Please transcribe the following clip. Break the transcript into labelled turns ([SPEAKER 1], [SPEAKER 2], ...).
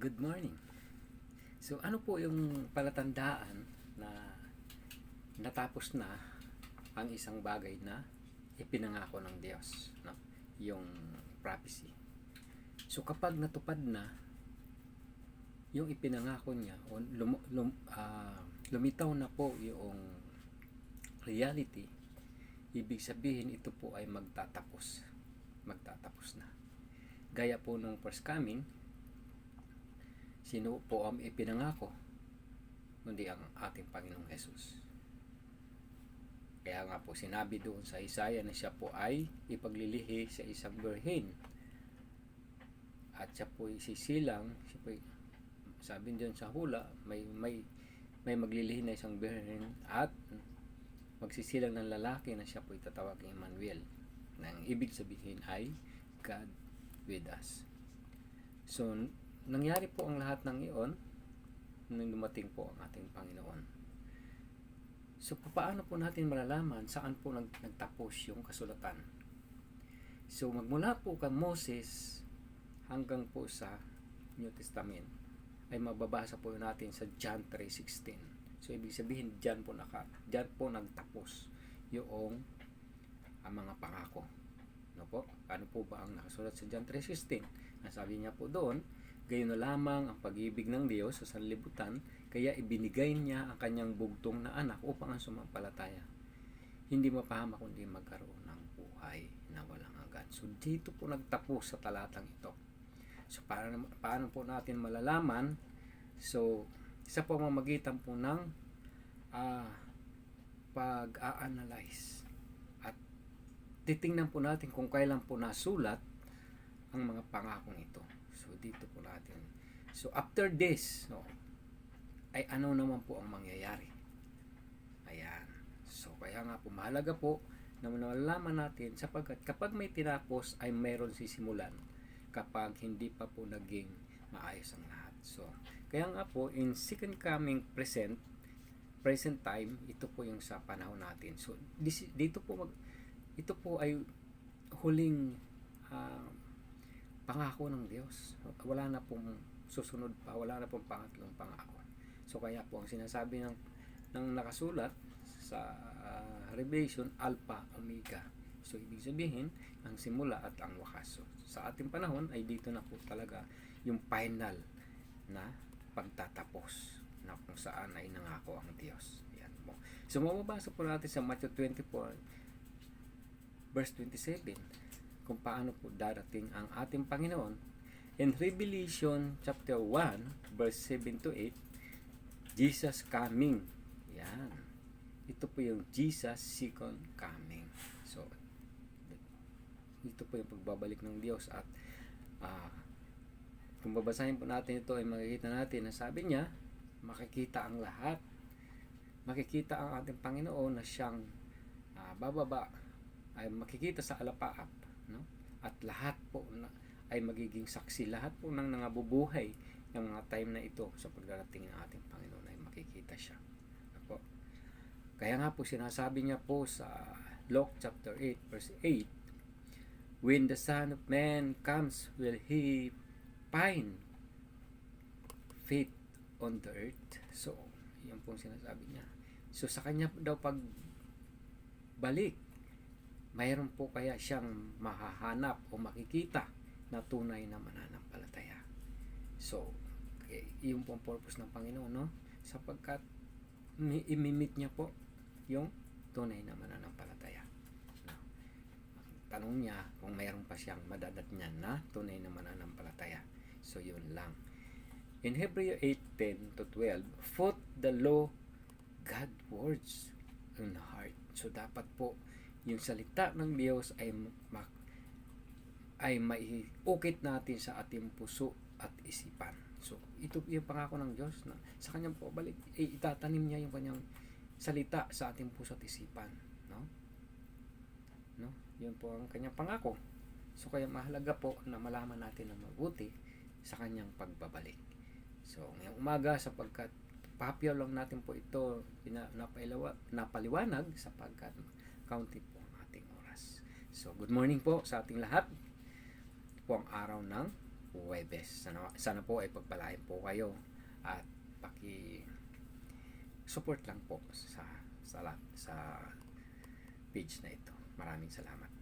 [SPEAKER 1] Good morning. So ano po yung palatandaan na natapos na ang isang bagay na ipinangako ng Diyos, no? Yung prophecy. So kapag natupad na yung ipinangako niya o lum, lum, ah, lumitaw na po yung reality, ibig sabihin ito po ay magtatapos. Magtatapos na. Gaya po nung first coming, sino po ang ipinangako? Kundi ang ating Panginoong Jesus. Kaya nga po sinabi doon sa Isaiah na siya po ay ipaglilihi sa isang birhen. At siya po sisilang, siya po sabi doon sa hula, may may may maglilihi na isang birhen at magsisilang ng lalaki na siya po itatawagin Emmanuel. Nang ibig sabihin ay God with us. So, nangyari po ang lahat ng iyon nung dumating po ang ating Panginoon. So, paano po natin malalaman saan po nag, nagtapos yung kasulatan? So, magmula po kay Moses hanggang po sa New Testament ay mababasa po natin sa John 3.16. So, ibig sabihin, dyan po, naka, dyan po nagtapos yung ang mga pangako. No po? Ano po ba ang nakasulat sa John 3.16? Nasabi niya po doon, gayon na lamang ang pag-ibig ng Diyos sa sanlibutan, kaya ibinigay niya ang kanyang bugtong na anak upang ang sumampalataya. Hindi mapahama kundi magkaroon ng buhay na walang hanggan. So dito po nagtapos sa talatang ito. So paano, paano po natin malalaman? So isa po ang mamagitan po ng ah, pag-a-analyze at titingnan po natin kung kailan po nasulat ang mga pangakong ito. So dito po natin. So after this, no, ay ano naman po ang mangyayari. Ayan. So kaya nga po mahalaga po na malalaman natin sapagkat kapag may tinapos ay mayroon sisimulan kapag hindi pa po naging maayos ang lahat. So kaya nga po in second coming present present time ito po yung sa panahon natin. So this, dito po mag, ito po ay huling pangako ng Diyos. Wala na pong susunod pa, wala na pong pangatlong pangako. So kaya po ang sinasabi ng ng nakasulat sa uh, Revelation Alpha Omega. So ibig sabihin ang simula at ang wakas. So, sa ating panahon ay dito na po talaga yung final na pagtatapos na kung saan ay nangako ang Diyos. Yan po. So mababasa po natin sa Matthew 24 verse 27 kung paano po darating ang ating Panginoon. In Revelation chapter 1 verse 7 to 8, Jesus coming. Yan. Ito po yung Jesus second coming. So, ito po yung pagbabalik ng Diyos at ah, kung babasahin po natin ito ay makikita natin na sabi niya, makikita ang lahat. Makikita ang ating Panginoon na siyang ah, bababa ay makikita sa alapaap no? At lahat po na, ay magiging saksi. Lahat po ng nangabubuhay ng mga time na ito sa pagdarating ng ating Panginoon ay makikita siya. Po? Kaya nga po sinasabi niya po sa Luke chapter 8 verse 8 When the Son of Man comes, will He find faith on the earth? So, yan po sinasabi niya. So, sa kanya daw pag balik, mayroon po kaya siyang mahahanap o makikita na tunay na mananampalataya. So, eh, yun po ang purpose ng Panginoon, no? Sapagkat mi- imimit niya po yung tunay na mananampalataya. Tanong niya kung mayroon pa siyang madadat niya na tunay na mananampalataya. So, yun lang. In Hebrew 8:10 to 12, put the law God words in heart. So, dapat po yung salita ng Diyos ay mak ay maiukit natin sa ating puso at isipan. So, ito yung pangako ng Diyos na sa kanyang pabalik, eh, itatanim niya yung kanyang salita sa ating puso at isipan. No? No? Yun po ang kanyang pangako. So, kaya mahalaga po na malaman natin na mabuti sa kanyang pagbabalik. So, ngayong umaga sapagkat papyaw lang natin po ito napailawa, napaliwanag sapagkat kaunti po ang ating oras. So, good morning po sa ating lahat. Ito po ang araw ng Huwebes. Sana, sana po ay pagpalain po kayo at paki support lang po sa sa, sa page na ito. Maraming salamat.